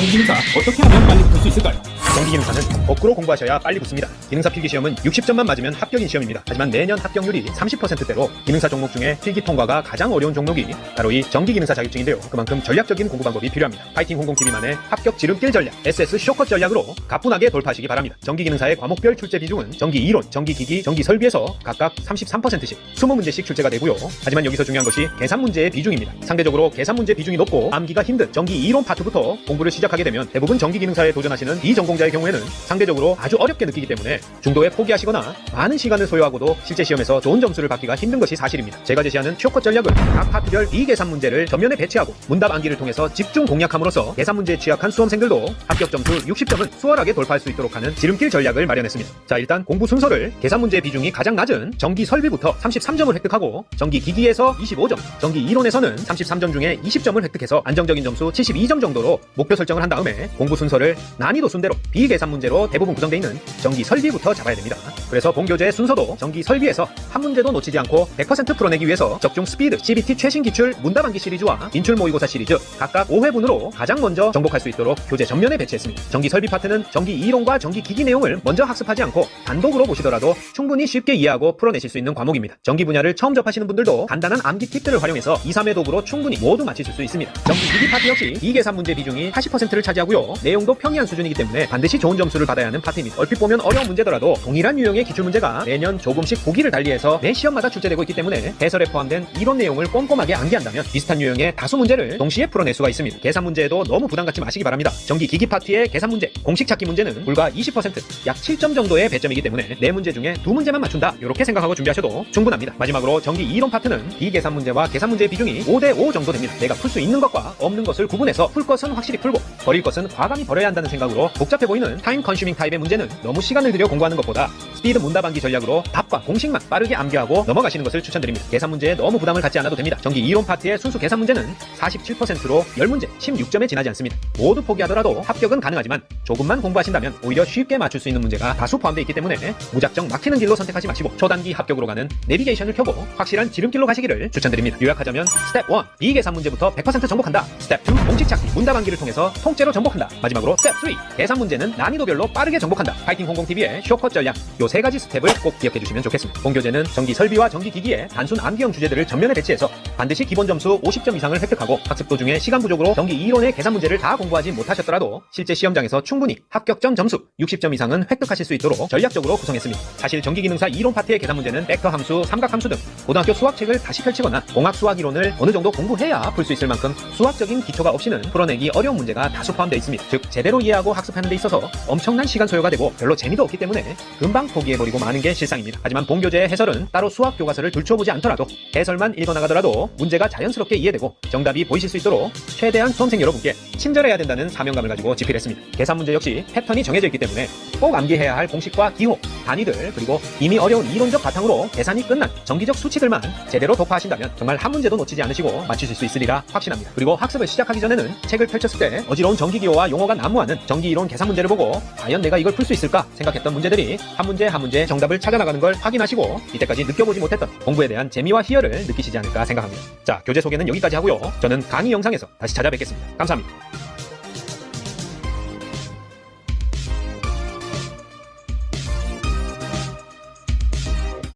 정기기능사 어떻게 하면 빨리 붙을 수 있을까요? 정기기능사는 거꾸로 공부하셔야 빨리 붙습니다. 기능사 필기시험은 60점만 맞으면 합격인 시험입니다. 하지만 매년 합격률이 30%대로 기능사 종목 중에 필기 통과가 가장 어려운 종목이 바로 이 정기기능사 자격증인데요. 그만큼 전략적인 공부 방법이 필요합니다. 파이팅 홍콩TV만의 합격 지름길 전략, SS 쇼컷 전략으로 가뿐하게 돌파하시기 바랍니다. 정기기능사의 과목별 출제 비중은 정기 이론, 정기기기, 정기설비에서 각각 33%씩 20문제씩 출제가 되고요. 하지만 여기서 중요한 것이 계산 문제의 비중입니다. 상대적으로 계산 문제 비중이 높고 암기가 힘든 정기 이론 파트부터 공부를 시작 하게 되면 대부분 정기 기능사에 도전하시는 비전공자의 경우에는 상대적으로 아주 어렵게 느끼기 때문에 중도에 포기하시거나 많은 시간을 소요하고도 실제 시험에서 좋은 점수를 받기가 힘든 것이 사실입니다. 제가 제시하는 쇼컷 전략은 각 파트별 비계산 문제를 전면에 배치하고 문답 암기를 통해서 집중 공략함으로써 계산 문제에 취약한 수험생들도 합격 점수 60점은 수월하게 돌파할 수 있도록 하는 지름길 전략을 마련했습니다. 자 일단 공부 순서를 계산 문제 비중이 가장 낮은 정기 설비부터 33점을 획득하고 정기 기기에서 25점, 정기 이론에서는 33점 중에 20점을 획득해서 안정적인 점수 72점 정도로 목표 설정을 한 다음에 공부 순서를 난이도 순대로 비계산 문제로 대부분 구성되어 있는 정기 설비부터 잡아야 됩니다. 그래서 본교재 순서도 정기 설비에서 한 문제도 놓치지 않고 100% 풀어내기 위해서 적중 스피드, CBT 최신 기출 문답 암기 시리즈와 인출 모의고사 시리즈 각각 5회분으로 가장 먼저 정복할 수 있도록 교재 전면에 배치했습니다. 정기 설비 파트는 정기 이론과 정기 기기 내용을 먼저 학습하지 않고 단독으로 보시더라도 충분히 쉽게 이해하고 풀어내실 수 있는 과목입니다. 정기 분야를 처음 접하시는 분들도 간단한 암기 팁들을 활용해서 2, 3회 도구로 충분히 모두 맞히실 수 있습니다. 정기 기기 파트 역시 비계산 문제 비중이 80%를 차지하고요. 내용도 평이한 수준이기 때문에 반드시 좋은 점수를 받아야 하는 파트입니다. 얼핏 보면 어려운 문제더라도 동일한 유형의 기출 문제가 매년 조금씩 보기를 달리해서 매 시험마다 출제되고 있기 때문에 해설에 포함된 이론 내용을 꼼꼼하게 암기한다면 비슷한 유형의 다수 문제를 동시에 풀어낼 수가 있습니다. 계산 문제에도 너무 부담 갖지 마시기 바랍니다. 정기 기기 파트의 계산 문제, 공식 찾기 문제는 불과 20%, 약 7점 정도의 배점이기 때문에 네 문제 중에 두 문제만 맞춘다. 이렇게 생각하고 준비하셔도 충분합니다. 마지막으로 정기 이론 파트는 비계산 문제와 계산 문제 비중이 5대 5 정도 됩니다. 내가 풀 수 있는 것과 없는 것을 구분해서 풀 것은 확실히 풀고 버릴 것은 과감히 버려야 한다는 생각으로 복잡해 보이는 타임 컨슈밍 타입의 문제는 너무 시간을 들여 공부하는 것보다 스피드 문답 암기 전략으로 답과 공식만 빠르게 암기하고 넘어가시는 것을 추천드립니다. 계산 문제에 너무 부담을 갖지 않아도 됩니다. 정기 이론 파트의 순수 계산 문제는 47%로 10문제 16점에 지나지 않습니다. 모두 포기하더라도 합격은 가능하지만 조금만 공부하신다면 오히려 쉽게 맞출 수 있는 문제가 다수 포함되어 있기 때문에 무작정 막히는 길로 선택하지 마시고 초단기 합격으로 가는 내비게이션을 켜고 확실한 지름길로 가시기를 추천드립니다. 요약하자면 스텝 1 비계산 문제부터 100% 정복한다. 스텝 2 공식 찾기 문답 암기를 통해서 통 째로 정복한다. 마지막으로 스텝 3 계산 문제는 난이도별로 빠르게 정복한다. 파이팅 홍콩TV의 쇼컷 전략 요 세 가지 스텝을 꼭 기억해 주시면 좋겠습니다. 본교재는 전기 설비와 전기 기기의 단순 암기형 주제들을 전면에 배치해서 반드시 기본 점수 50점 이상을 획득하고 학습 도중에 시간 부족으로 전기 이론의 계산 문제를 다 공부하지 못하셨더라도 실제 시험장에서 충분히 합격점 점수 60점 이상은 획득하실 수 있도록 전략적으로 구성했습니다. 사실 전기기능사 이론 파트의 계산 문제는 벡터 함수, 삼각 함수 등 고등학교 수학책을 다시 펼치거나 공학 수학 이론을 어느 정도 공부해야 풀 수 있을 만큼 수학적인 기초가 없이는 풀어내기 어려운 문제가 다수 포함되어 있습니다. 즉 제대로 이해하고 학습하는 데 있어서 엄청난 시간 소요가 되고 별로 재미도 없기 때문에 금방 포기해버리고 마는 게 실상입니다. 하지만 본교재의 해설은 따로 수학 교과서를 들춰보지 않더라도 해설만 읽어나가더라도 문제가 자연스럽게 이해되고 정답이 보이실 수 있도록 최대한 수험생 여러분께 친절해야 된다는 사명감을 가지고 집필했습니다. 계산 문제 역시 패턴이 정해져 있기 때문에 꼭 암기해야 할 공식과 기호, 단위들 그리고 이미 어려운 이론적 바탕으로 계산이 끝난 정기적 수치들만 제대로 독파하신다면 정말 한 문제도 놓치지 않으시고 맞추실 수 있으리라 확신합니다. 그리고 학습을 시작하기 전에는 책을 펼쳤을 때 어지러운 정기기호와 용어가 난무하는 정기이론 계산 문제를 보고 과연 내가 이걸 풀 수 있을까 생각했던 문제들이 한 문제 한 문제 정답을 찾아나가는 걸 확인하시고 이때까지 느껴보지 못했던 공부에 대한 재미와 희열을 느끼시지 않을까 생각합니다. 자, 교재 소개는 여기까지 하고요. 저는 강의 영상에서 다시 찾아뵙겠습니다. 감사합니다.